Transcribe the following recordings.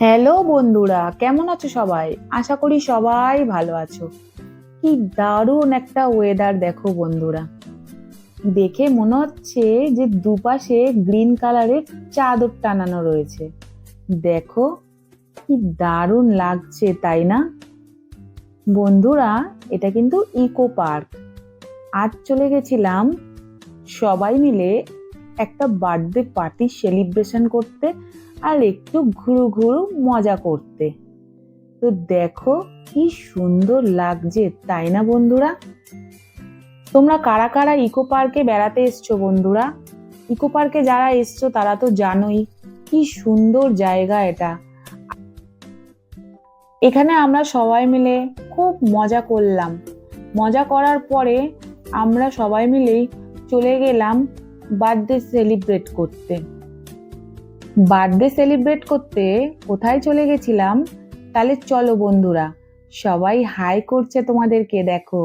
Hello বন্ধুরা, কেমন আছো সবাই? আশা করি সবাই ভালো আছো। কি দারুণ একটা ওয়েদার দেখো বন্ধুরা। দেখে মনে হচ্ছে যে দুপাশে গ্রিন কালারের চাদর টানানো রয়েছে। দেখো, কি দারুণ লাগছে, তাই না? বন্ধুরা, এটা কিন্তু ইকো পার্ক আজ চলে গেছিলাম সবাই মিলে একটা বার্থডে পার্টি সেলিব্রেশন করতে। আর একটু ঘুরু ঘুরু মজা করতে। তো দেখো কি সুন্দর লাগছে, তাই না বন্ধুরা? তোমরা কারা কারা ইকো পার্কে বেড়াতে এসছো বন্ধুরা? ইকো পার্কে যারা এসছো তারা তো জানোই কি সুন্দর জায়গা এটা। এখানে আমরা সবাই মিলে খুব মজা করলাম। মজা করার পরে আমরা সবাই মিলেই চলে গেলাম বার্থডে সেলিব্রেট করতে। বার্থডে সেলিব্রেট করতে কোথায় চলে গেছিলাম? তাহলে চলো বন্ধুরা, সবাই হাই করছে তোমাদেরকে, দেখো।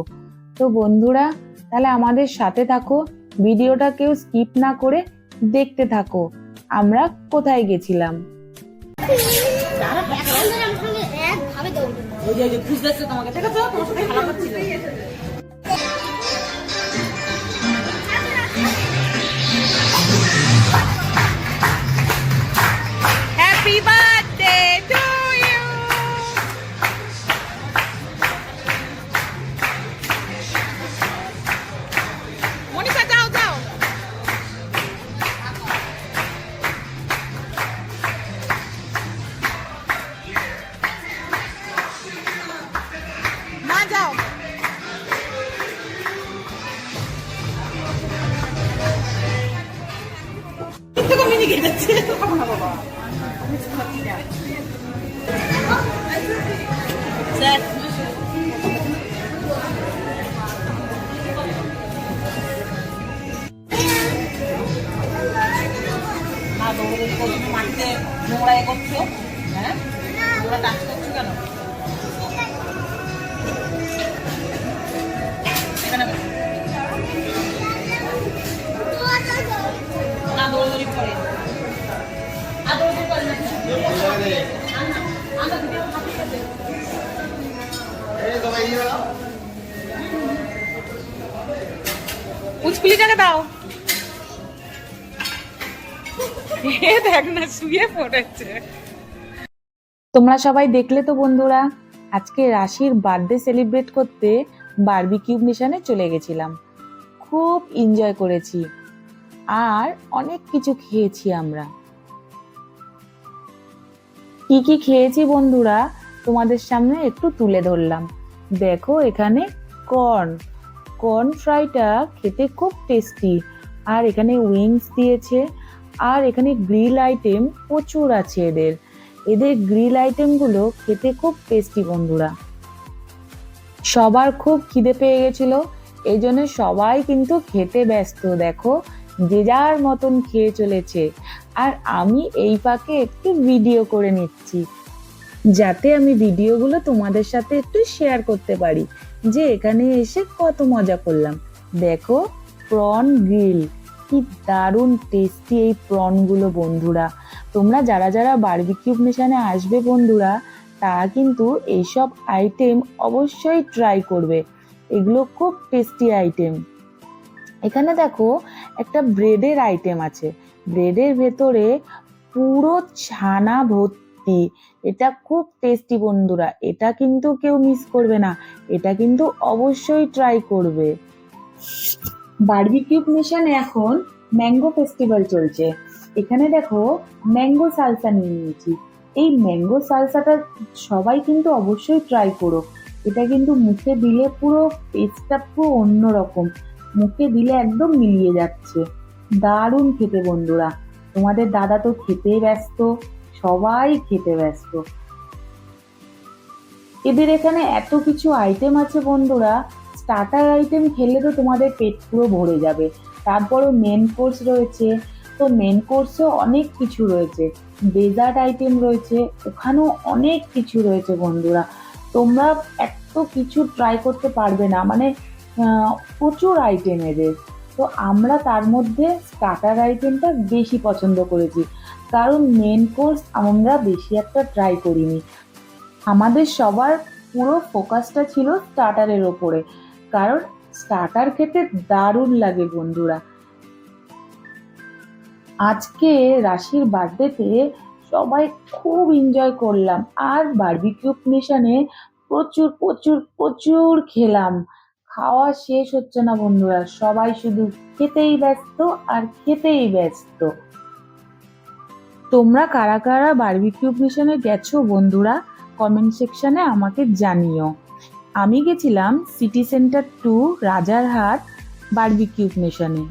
তো বন্ধুরা, তাহলে আমাদের সাথে থাকো, ভিডিওটা কেউ স্কিপ না করে দেখতে থাকো, আমরা কোথায় গেছিলাম? তোমাকে থেকে মিনি গিয়ে যাচ্ছে না বাবা স্যার না দৌড়ে করছ মাটিতে নোংরা এ করছ হ্যাঁ নোংরা উচকুলিটাকে দাও? দেখ না, শুয়ে পড়েছে। তোমরা সবাই দেখলে তো বন্ধুরা, আজকে রাশির বার্থডে সেলিব্রেট করতে বারবিকিউ মিশনে চলে গেছিলাম। খুব এনজয় করেছি। আর অনেক কিছু খেয়েছি আমরা। কি কি খেয়েছি বন্ধুরা, তোমাদের সামনে একটু তুলে ধরলাম। দেখো এখানে কর্ন কর্ন ফ্রাইটা খেতে খুব টেস্টি আর এখানে উইংস দিয়েছে। আর এখানে গ্রিল আইটেম প্রচুর আছে এদের। এদের গ্রিল আইটেমগুলো খেতে খুব টেস্টি বন্ধুরা। সবার খুব খিদে পেয়ে গেছিল। এই জন্য সবাই কিন্তু খেতে ব্যস্ত, দেখো। যে যার মতন খেয়ে চলেছে। আর আমি এই ফাঁকে একটু ভিডিও করে নিচ্ছি। যাতে আমি ভিডিওগুলো তোমাদের সাথে একটু শেয়ার করতে পারি। যে এখানে এসে কত মজা করলাম। দেখো প্রন গ্রিল কি দারুণ টেস্টি এই প্রনগুলো বন্ধুরা। তোমরা যারা যারা বারবিকিউ মিশনে আসবে বন্ধুরা, তারা কিন্তু এইসব আইটেম অবশ্যই ট্রাই করবে। এগুলো খুব টেস্টি আইটেম এখানে দেখো, একটা ব্রেডের আইটেম আছে। ব্রেডের ভেতরে পুরো ছানা ভর্তি এটা খুব টেস্টি বন্ধুরা, এটা কিন্তু কেউ মিস করবে না, এটা কিন্তু অবশ্যই ট্রাই করবে। বারবিকিউ মিশনে এখন ম্যাঙ্গো ফেস্টিভ্যাল চলছে। এখানে দেখো ম্যাঙ্গো সালসা নিয়ে নিয়েছি। এই ম্যাঙ্গো সালসাটা সবাই কিন্তু অবশ্যই ট্রাই করো এটা কিন্তু মুখে দিলে পুরো টেস্টটা পুরো অন্যরকম। মুখে দিলে একদম মিলিয়ে যাচ্ছে। দারুণ খেতে বন্ধুরা। তোমাদের দাদা তো খেতে ব্যস্ত। সবাই খেতে ব্যস্ত। এদের এখানে এত কিছু আইটেম আছে বন্ধুরা স্টার্টার আইটেম খেলে তো তোমাদের পেট পুরো ভরে যাবে। তারপরও মেন কোর্স রয়েছে, তো মেন কোর্সেও অনেক কিছু রয়েছে। ডেজার্ট আইটেম রয়েছে, ওখানেও অনেক কিছু রয়েছে বন্ধুরা। তোমরা এত কিছু ট্রাই করতে পারবে না মানে প্রচুর আইটেম এদের। তো আমরা তার মধ্যে স্টার্টার আইটেমটা বেশি পছন্দ করেছি। কারণ মেন কোর্স আমরা বেশি একটা ট্রাই করিনি। আমাদের সবার পুরো ফোকাসটা ছিল স্টার্টারের ওপরে। কারণ স্টার্টার খেতে দারুণ লাগে বন্ধুরা। আজকে রাশির বার্থডেতে সবাই খুব এনজয় করলাম। আর বারবিকিউ নেশনে প্রচুর প্রচুর প্রচুর খেলাম। খাওয়া শেষ হচ্ছে না বন্ধুরা। সবাই শুধু খেতেই ব্যস্ত আর খেতেই ব্যস্ত। তোমরা কারা কারা বারবিকিউ মিশনে গেছো বন্ধুরা কমেন্ট সেকশনে আমাকে জানিও। আমি গেছিলাম city centre to Rajarhat barbecue মিশনে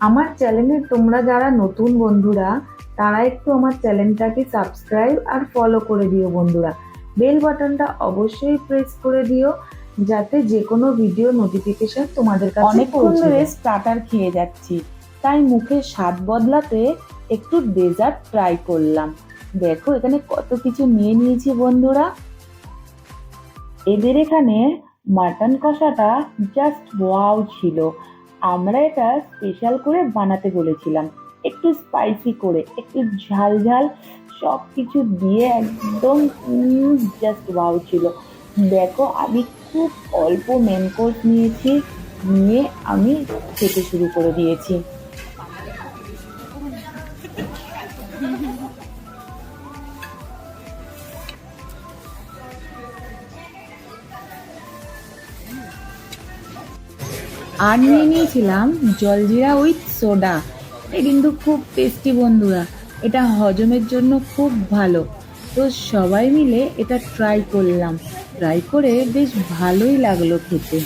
আমার চ্যানেলে তোমরা যারা নতুন বন্ধুরা তারা একটু আমার চ্যানেলটাকে সাবস্ক্রাইব আর ফলো করে দিও বন্ধুরা। বেল বাটনটা অবশ্যই প্রেস করে দিও যাতে যে কোনো ভিডিও নোটিফিকেশন তোমাদের কাছে অনেকক্ষণ ধরে স্টার্টার খেয়ে যাচ্ছি তাই মুখে স্বাদ বদলাতে একটু ডেজার্ট ট্রাই করলাম। দেখো, এখানে কত কিছু নিয়ে নিয়েছি বন্ধুরা। এদের এখানে মাটন কষাটা জাস্ট ওয়াও ছিল। আমরা এটা স্পেশাল করে বানাতে বলেছিলাম। একটু স্পাইসি করে, একটু ঝাল ঝাল সব কিছু দিয়ে একদম জাস্ট ওয়াও ছিল। দেখো, আমি খুব অল্প মেন কোর্স নিয়েছি, নিয়ে আমি খেতে শুরু করে দিয়েছি। আর নিয়ে নিয়েছিলাম জলজিরা উইথ সোডা। এটা কিন্তু খুব টেস্টি বন্ধুরা। এটা হজমের জন্য খুব ভালো। তো সবাই মিলে এটা ট্রাই করলাম। ট্রাই করে বেশ ভালোই লাগল খেতে।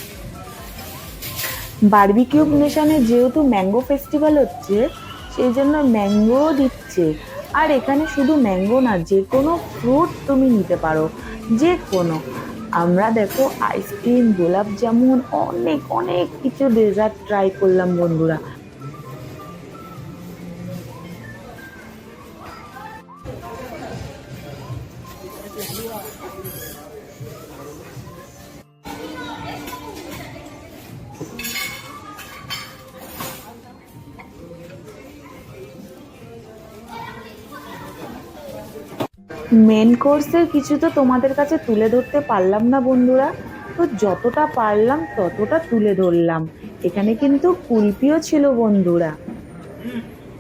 বারবিকিউ নেশনে যেহেতু ম্যাঙ্গো ফেস্টিভ্যাল হচ্ছে, সেই জন্য ম্যাঙ্গোও দিচ্ছে। আর এখানে শুধু ম্যাঙ্গো না যে কোনো ফ্রুট তুমি নিতে পারো। যে কোনো আমরা দেখো আইসক্রিম গোলাপ জামুন অনেক অনেক কিছু ডেজার্ট ট্রাই করলাম বন্ধুরা। মেন কোর্সের কিছু তো তোমাদের কাছে তুলে ধরতে পারলাম না বন্ধুরা। তো যতটা পারলাম ততটা তুলে ধরলাম। এখানে কিন্তু কুলপিও ছিল বন্ধুরা।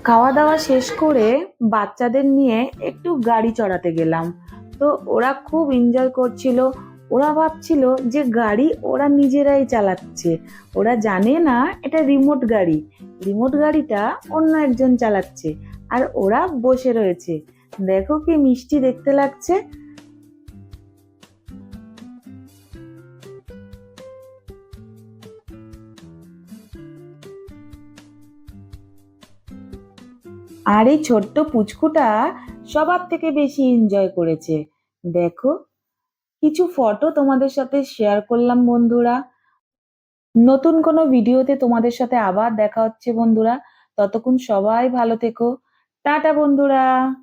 খাওয়া দাওয়া শেষ করে বাচ্চাদের নিয়ে একটু গাড়ি চড়াতে গেলাম। তো ওরা খুব এনজয় করছিল। ওরা ভাবছিল যে গাড়ি ওরা নিজেরাই চালাচ্ছে। ওরা জানে না এটা রিমোট গাড়ি। রিমোট গাড়িটা অন্য একজন চালাচ্ছে। আর ওরা বসে রয়েছে। দেখো কি মিষ্টি দেখতে লাগছে। আর এই ছোট্ট পুচকুটা সবার থেকে বেশি এনজয় করেছে। দেখো, কিছু ফটো তোমাদের সাথে শেয়ার করলাম বন্ধুরা। নতুন কোনো ভিডিওতে তোমাদের সাথে আবার দেখা হচ্ছে বন্ধুরা। ততক্ষণ সবাই ভালো থেকো। টাটা বন্ধুরা।